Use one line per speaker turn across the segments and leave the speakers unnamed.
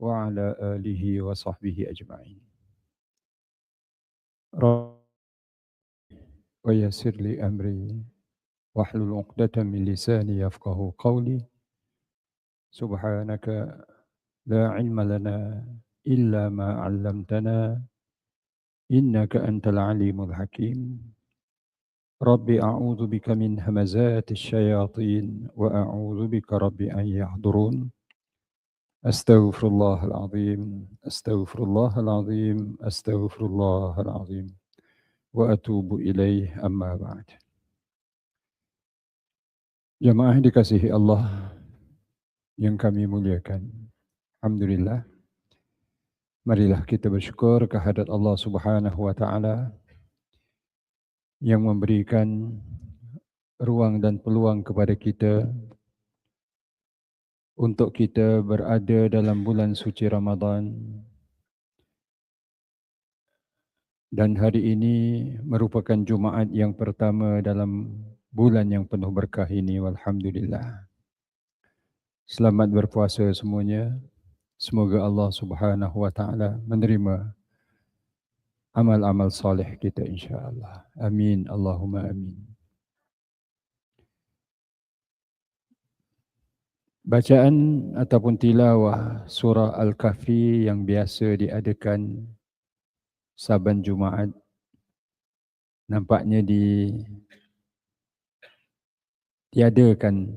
وعلى آله وصحبه أجمعين. رب ويسر لي أمري واحلل عقدة من لساني يفقه قولي. سبحانك لا علم لنا إلا ما علمتنا إنك أنت العليم الحكيم. ربي أعوذ بك من همزات الشياطين وأعوذ بك ربي أن يحضرون. استغفر الله Al Azim, الله العظيم Al Azim, العظيم A'tubu اليه اما بعد. جماعه dikasihi Allah yang kami muliakan. Alhamdulillah. Marilah kita bersyukur kehadrat Allah Subhanahu wa taala yang memberikan ruang dan peluang kepada kita untuk kita berada dalam bulan suci Ramadan. Dan hari ini merupakan Jumaat yang pertama dalam bulan yang penuh berkah ini walhamdulillah. Selamat berpuasa semuanya. Semoga Allah Subhanahu wa taala menerima amal-amal soleh kita insyaallah. Amin. Allahumma amin Bacaan ataupun tilawah surah Al-Kahfi yang biasa diadakan saban Jumaat nampaknya di tiadakan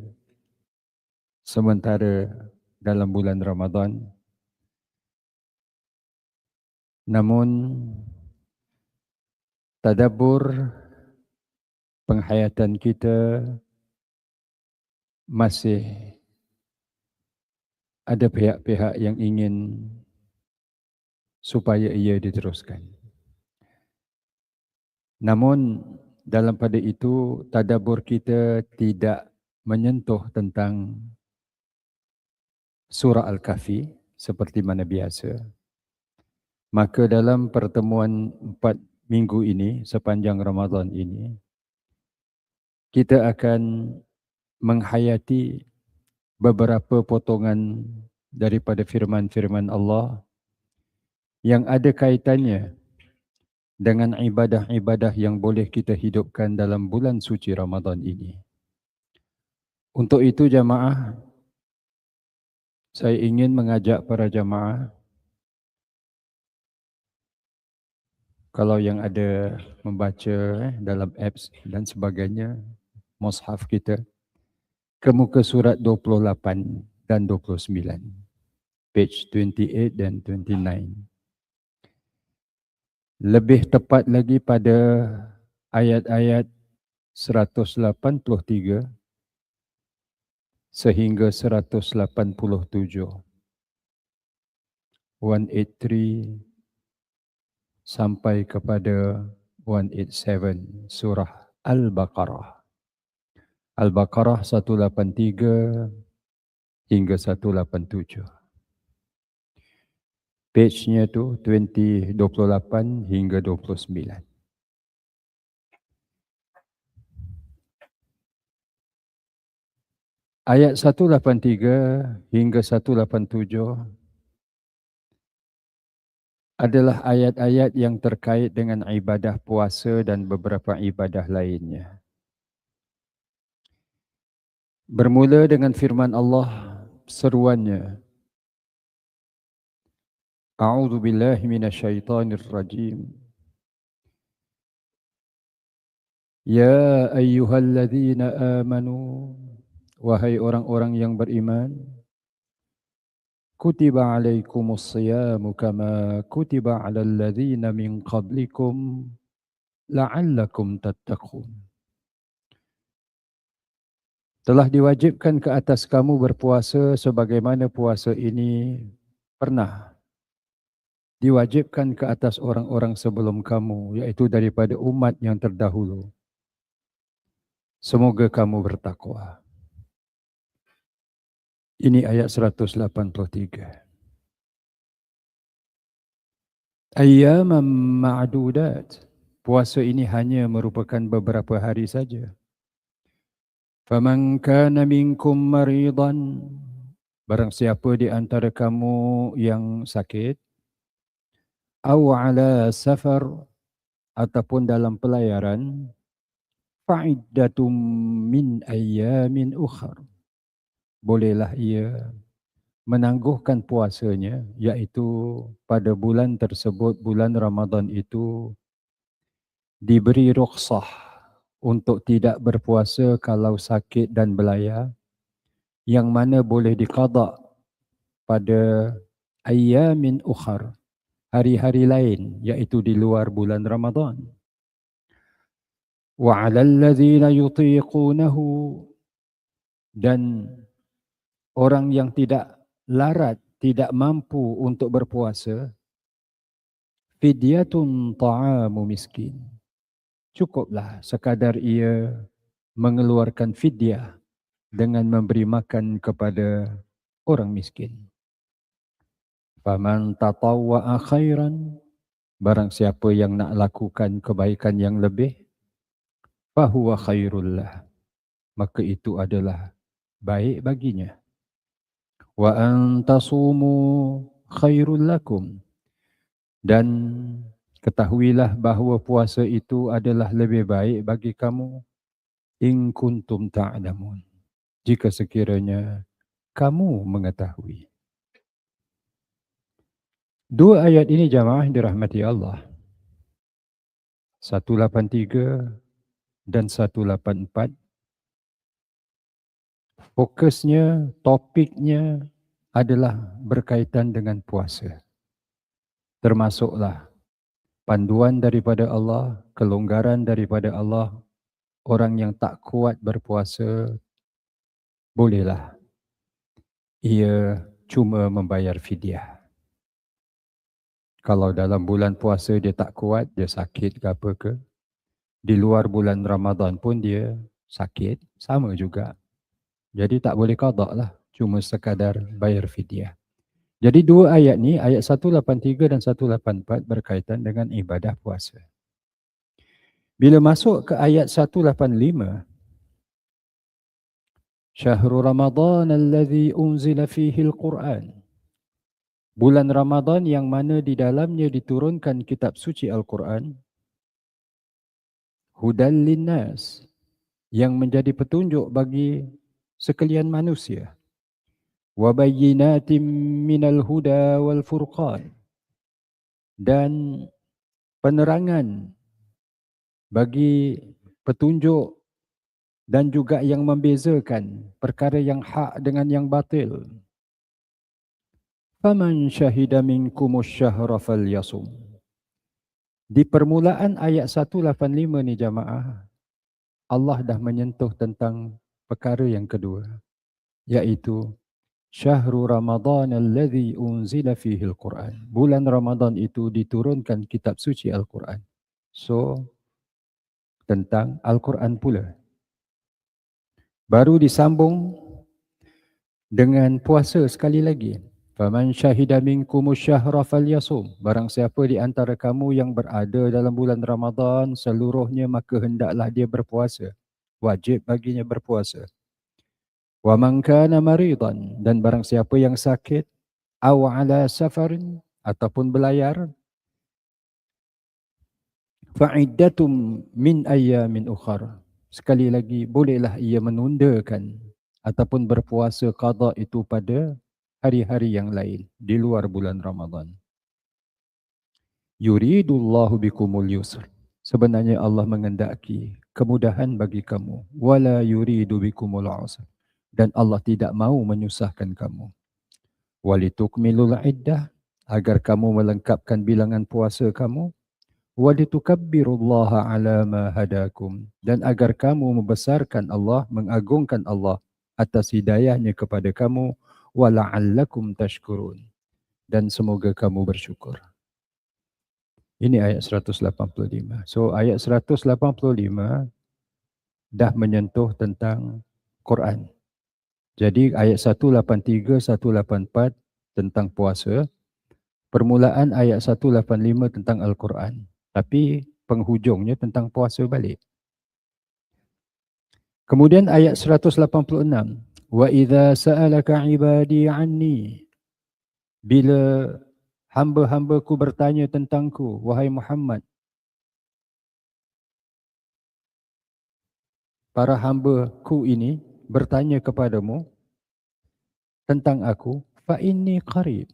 sementara dalam bulan Ramadan. Namun tadabbur penghayatan kita masih ada pihak-pihak yang ingin supaya ia diteruskan. Namun dalam pada itu tadabur kita tidak menyentuh tentang surah Al-Kahfi seperti mana biasa. Maka dalam pertemuan empat minggu ini sepanjang Ramadan ini kita akan menghayati beberapa potongan daripada firman-firman Allah yang ada kaitannya dengan ibadah-ibadah yang boleh kita hidupkan dalam bulan suci Ramadan ini. Untuk itu jamaah, saya ingin mengajak para jamaah kalau yang ada membaca eh, dalam apps dan sebagainya, mushaf kita, ke muka surat 28 dan 29, page 28 dan 29 lebih tepat lagi pada ayat-ayat 183 sehingga 187 183 sampai kepada 187 surah Al-Baqarah Al-Baqarah 183 hingga 187 page-nya tu 2028 hingga 29. Ayat 183 hingga 187 adalah ayat-ayat yang terkait dengan ibadah puasa dan beberapa ibadah lainnya. Bermula dengan firman Allah seruannya أعوذ بالله من الشيطان الرجيم يا أيها الذين آمنوا وهي orang-orang yang beriman كتب عليكم الصيام كما كتب على الذين من قبلكم لعلكم تتقون Telah diwajibkan ke atas kamu berpuasa sebagaimana puasa ini pernah diwajibkan ke atas orang-orang sebelum kamu, yaitu daripada umat yang terdahulu. Semoga kamu bertakwa. Ini ayat 183. Ayyamam ma'dudat. Puasa ini hanya merupakan beberapa hari saja. Faman kana minkum maridan Barang siapa di antara kamu yang sakit, aw ala safar ataupun dalam pelayaran, fa'iddatum min ayyamin ukhar. Bolehlah ia menangguhkan puasanya iaitu pada bulan tersebut bulan Ramadan itu diberi rukhsah untuk tidak berpuasa kalau sakit dan belaya yang mana boleh diqada pada ayyamin ukhar hari-hari lain iaitu di luar bulan Ramadan. Wa 'alal ladzina yutiqunahu dan orang yang tidak larat tidak mampu untuk berpuasa fidyatun ta'amu miskin cukuplah sekadar ia mengeluarkan fidyah dengan memberi makan kepada orang miskin. Faman tatawwa'a khairan barang siapa yang nak lakukan kebaikan yang lebih fahuwa khairullah maka itu adalah baik baginya. Wa antasumu khairul lakum dan Ketahuilah bahawa puasa itu adalah lebih baik bagi kamu in kuntum ta'lamun. Jika sekiranya kamu mengetahui. Dua ayat ini jamaah dirahmati Allah. 183 dan 184 fokusnya, topiknya adalah berkaitan dengan puasa. Termasuklah panduan daripada Allah, kelonggaran daripada Allah, orang yang tak kuat berpuasa, bolehlah ia cuma membayar fidyah. Kalau dalam bulan puasa dia tak kuat, dia sakit ke apa ke, di luar bulan Ramadan pun dia sakit, sama juga. Jadi tak boleh qadak lah, cuma sekadar bayar fidyah. Jadi dua ayat ni, ayat 183 dan 184 berkaitan dengan ibadah puasa. Bila masuk ke ayat 185, Syahrul Ramadan alladhi unzila fihi al-Quran. Bulan Ramadan yang mana di dalamnya diturunkan kitab suci Al-Quran. Hudan linnas yang menjadi petunjuk bagi sekalian manusia wabayyinatin minal huda wal furqan Dan penerangan bagi petunjuk dan juga yang membezakan perkara yang hak dengan yang batil. فَمَنْ شَهِدَ مِنْكُمُ الشَّهْرَ فَلْيَصُمْ Di permulaan ayat 185 ni jamaah, Allah dah menyentuh tentang perkara yang kedua, iaitu Syahrul Ramadan alladhi unzila fihi al-Quran. Bulan Ramadan itu diturunkan kitab suci Al-Quran. So, tentang Al-Quran pula. Baru disambung dengan puasa sekali lagi. Faman syahida minkum syahra falyasum. Barang siapa di antara kamu yang berada dalam bulan Ramadan seluruhnya maka hendaklah dia berpuasa. Wajib baginya berpuasa. Wa man kana maridan dan barang siapa yang sakit aw ala safarin ataupun belayar fa'iddatum min ayyamin ukhra sekali lagi bolehlah ia menundakan ataupun berpuasa qada itu pada hari-hari yang lain di luar bulan Ramadan. Yuridullahu bikumul yusr. Sebenarnya Allah mengendaki kemudahan bagi kamu. Wala yuridu bikumul usr dan Allah tidak mau menyusahkan kamu. Walitukmilul iddah agar kamu melengkapkan bilangan puasa kamu. Walitukabbirullaha ala ma hadakum dan agar kamu membesarkan Allah, mengagungkan Allah atas hidayahnya kepada kamu. Wala'allakum tashkurun dan semoga kamu bersyukur. Ini ayat 185. So ayat 185 dah menyentuh tentang Quran. Jadi ayat 183 184 tentang puasa, permulaan ayat 185 tentang al-Quran, tapi penghujungnya tentang puasa balik. Kemudian ayat 186, Wa idza sa'alaka ibadi anni. Bila hamba-hambaku bertanya tentangku wahai Muhammad. Para hamba-ku ini bertanya kepadamu tentang aku fa inni qarib.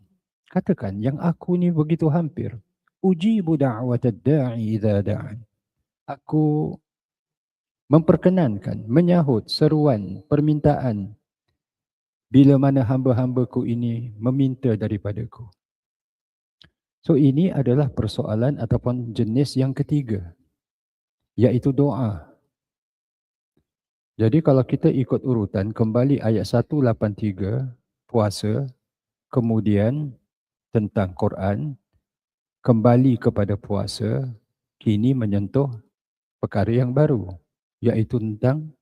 Katakan yang aku ni begitu hampir. Ujibu da'watad da'i idza da'an. Aku memperkenankan menyahut seruan permintaan bila mana hamba-hambaku ini meminta daripadaku. So ini adalah persoalan ataupun jenis yang ketiga iaitu doa jadi kalau kita ikut urutan kembali ayat 183 puasa kemudian tentang Quran kembali kepada puasa kini menyentuh perkara yang baru iaitu tentang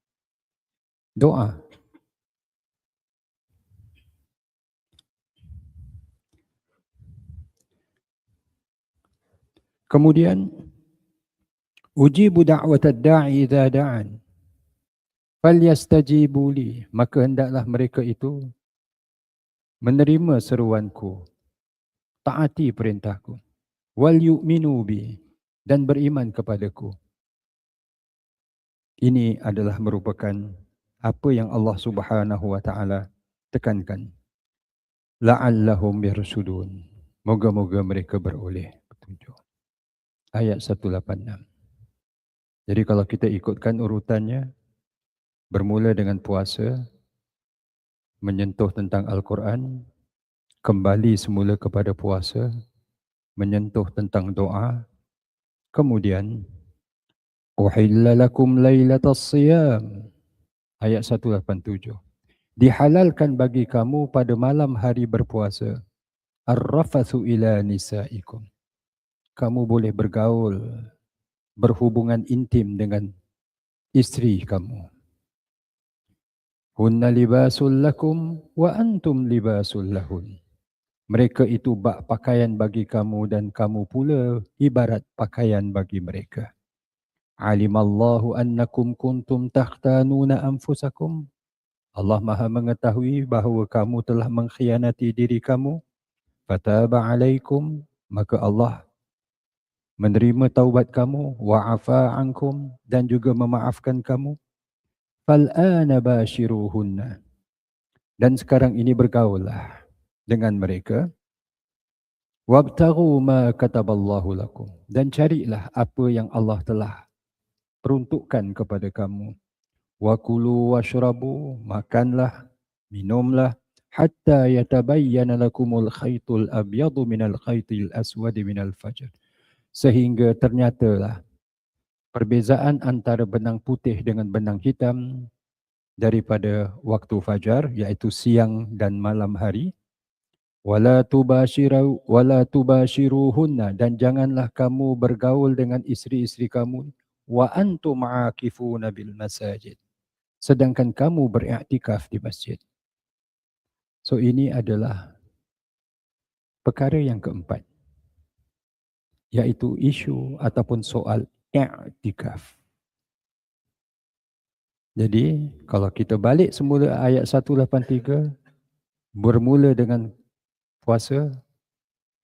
doa. Kemudian ujibu da'watad da'i idza da'an falyastajibu li maka hendaklah mereka itu menerima seruanku. Taati perintahku. Wal yu'minu bi dan beriman kepadaku. Ini adalah merupakan apa yang Allah Subhanahu wa taala tekankan. La'allahum yarsudun moga-moga mereka beroleh petunjuk. Ayat 186 jadi kalau kita ikutkan urutannya bermula dengan puasa, menyentuh tentang Al-Quran, kembali semula kepada puasa, menyentuh tentang doa, kemudian Uhilla lakum laylatas siyam ayat 187 dihalalkan bagi kamu pada malam hari berpuasa arrafathu ila nisaikum. Kamu boleh bergaul berhubungan intim dengan isteri kamu Hunna libasul lakum wa antum libasul lahun. Mereka itu bak pakaian bagi kamu dan kamu pula ibarat pakaian bagi mereka. Alimallahu annakum kuntum takhtanuna anfusakum. Allah Maha mengetahui bahawa kamu telah mengkhianati diri kamu. Fataba alaikum. Maka Allah menerima taubat kamu. Wa'afa ankum. Dan juga memaafkan kamu. Fal'ana bashiruhunna. Dan sekarang ini bergaullah dengan mereka. Wabtaghu ma kataballahu lakum. Dan carilah apa yang Allah telah peruntukkan kepada kamu. Wa kulu washrabu, makanlah, minumlah hatta yatabayyana lakumul khaytul abyadu minal khaytil aswadi minal fajr. Sehingga ternyatalah perbezaan antara benang putih dengan benang hitam daripada waktu fajar iaitu siang dan malam hari. Wala tubashiru wala tubashiruhunna dan janganlah kamu bergaul dengan isteri-isteri kamu. Wa antum aakifuna bil masajid. Sedangkan kamu beriktikaf di masjid. So ini adalah perkara yang keempat iaitu isu ataupun soal i'tikaf. Jadi kalau kita balik semula ayat 183 bermula dengan puasa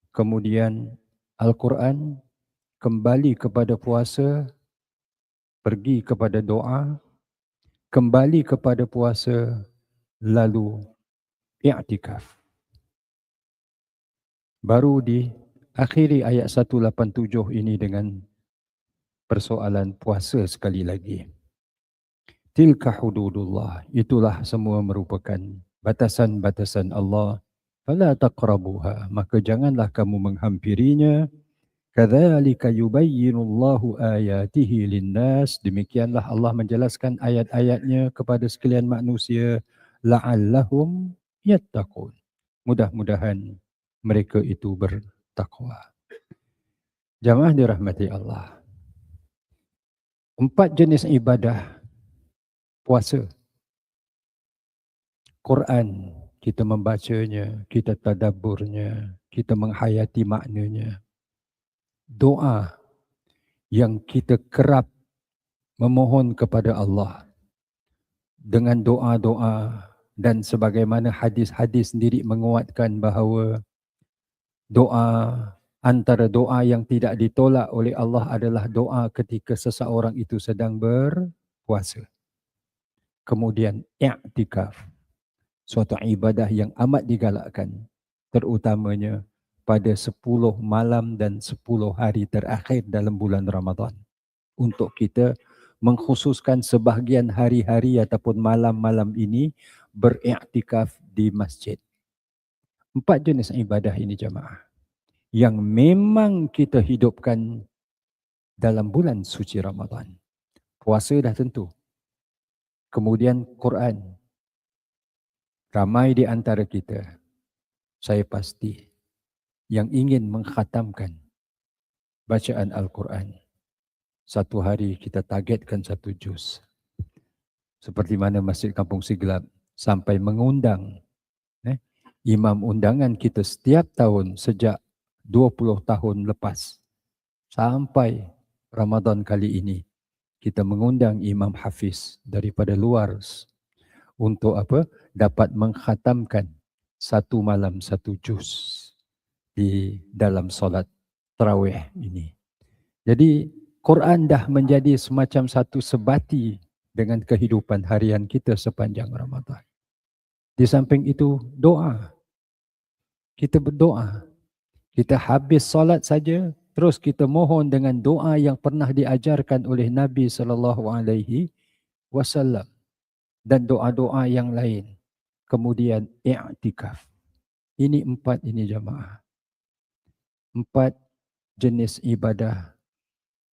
kemudian Al-Quran kembali kepada puasa pergi kepada doa kembali kepada puasa lalu i'tikaf. Baru di akhiri ayat 187 ini dengan persoalan puasa sekali lagi. Tilka hududullah, itulah semua merupakan batasan-batasan Allah. Fala taqrabuha, maka janganlah kamu menghampirinya. Kadzalika yubayyinullahu ayatihi linnas. Demikianlah Allah menjelaskan ayat-ayatnya kepada sekalian manusia la'allahum yattaqun. Mudah-mudahan mereka itu bertakwa. Jamaah dirahmati Allah. Empat jenis ibadah puasa. Quran, kita membacanya, kita tadaburnya, kita menghayati maknanya. Doa yang kita kerap memohon kepada Allah dengan doa-doa dan sebagaimana hadis-hadis sendiri menguatkan bahawa doa antara doa yang tidak ditolak oleh Allah adalah doa ketika seseorang itu sedang berpuasa. Kemudian i'tikaf. Suatu ibadah yang amat digalakkan terutamanya pada 10 malam dan 10 hari terakhir dalam bulan Ramadan untuk kita mengkhususkan sebahagian hari-hari ataupun malam-malam ini beriktikaf di masjid. Empat jenis ibadah ini jemaah yang memang kita hidupkan dalam bulan suci Ramadan. Puasa dah tentu. Kemudian Quran. Ramai di antara kita, saya pasti, yang ingin mengkhatamkan bacaan Al-Quran. Satu hari kita targetkan satu juz. Seperti mana Masjid Kampung Siglap sampai mengundang eh, imam undangan kita setiap tahun sejak 20 tahun lepas sampai Ramadan kali ini kita mengundang Imam Hafiz daripada luar untuk apa dapat mengkhatamkan satu malam satu juz di dalam solat tarawih ini. Jadi Quran dah menjadi semacam satu sebati dengan kehidupan harian kita sepanjang Ramadan. Di samping itu doa. Kita berdoa kita habis solat saja terus kita mohon dengan doa yang pernah diajarkan oleh Nabi sallallahu alaihi wasallam dan doa-doa yang lain. Kemudian i'tikaf. Ini empat ini jemaah empat jenis ibadah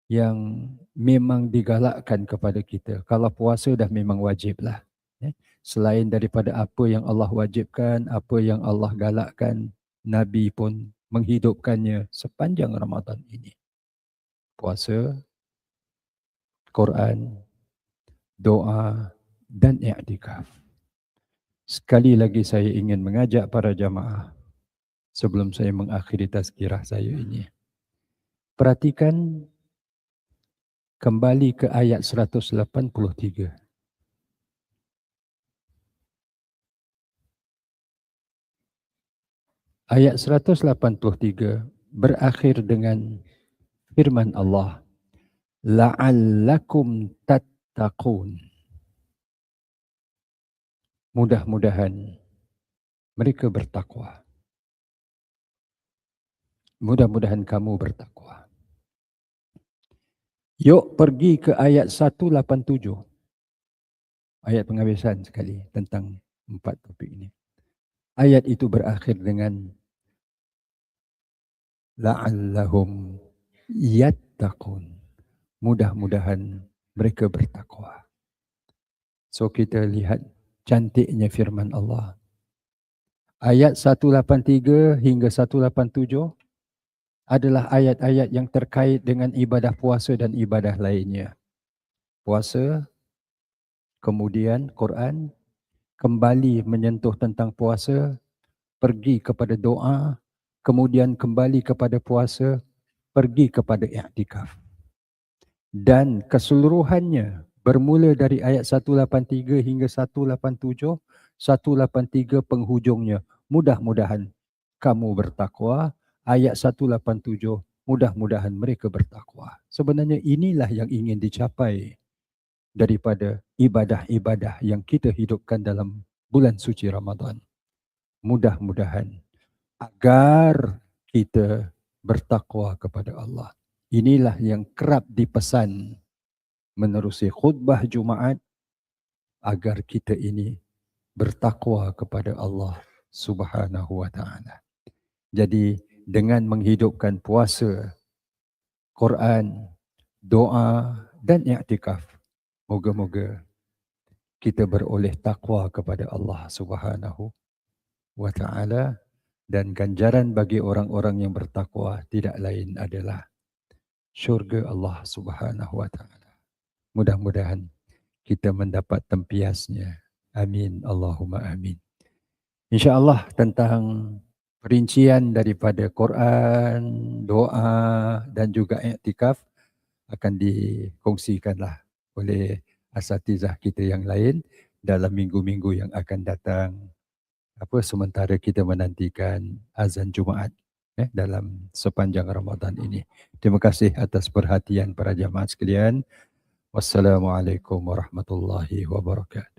yang memang digalakkan kepada kita. Kalau puasa dah memang wajiblah eh. selain daripada apa yang Allah wajibkan apa yang Allah galakkan Nabi pun menghidupkannya sepanjang Ramadan ini. Puasa, Quran, doa dan i'tikaf. Sekali lagi saya ingin mengajak para jamaah sebelum saya mengakhiri tazkirah saya ini. Perhatikan kembali ke ayat 183. Ayat 183 berakhir dengan firman Allah la'allakum tattaqun. Mudah-mudahan mereka bertakwa. Mudah-mudahan kamu bertakwa. Yuk pergi ke ayat 187 ayat penghabisan sekali tentang empat topik ini. Ayat itu berakhir dengan la'allahum yattaqun. Mudah-mudahan mereka bertakwa. So kita lihat cantiknya firman Allah. Ayat 183 hingga 187 adalah ayat-ayat yang terkait dengan ibadah puasa dan ibadah lainnya. Puasa, kemudian Quran, kembali menyentuh tentang puasa, pergi kepada doa, kemudian kembali kepada puasa, pergi kepada i'tikaf. Dan keseluruhannya bermula dari ayat 183 hingga 187, 183 penghujungnya. Mudah-mudahan kamu bertakwa. Ayat 187, mudah-mudahan mereka bertakwa. Sebenarnya inilah yang ingin dicapai daripada ibadah-ibadah yang kita hidupkan dalam bulan suci Ramadan. Mudah-mudahan agar kita bertakwa kepada Allah. Inilah yang kerap dipesan menerusi khutbah Jumaat agar kita ini bertakwa kepada Allah Subhanahu wa taala. Jadi dengan menghidupkan puasa, Quran, doa dan i'tikaf, moga-moga kita beroleh takwa kepada Allah Subhanahu wa taala dan ganjaran bagi orang-orang yang bertakwa tidak lain adalah syurga Allah Subhanahu wa taala. Mudah-mudahan kita mendapat tempiasnya. Amin Allahumma amin. Insya-Allah tentang perincian daripada Quran, doa dan juga i'tikaf akan dikongsikanlah oleh asatizah kita yang lain dalam minggu-minggu yang akan datang. Apa sementara kita menantikan azan Jumaat eh, dalam sepanjang Ramadan ini. Terima kasih atas perhatian para jamaah sekalian. Wassalamualaikum warahmatullahi wabarakatuh.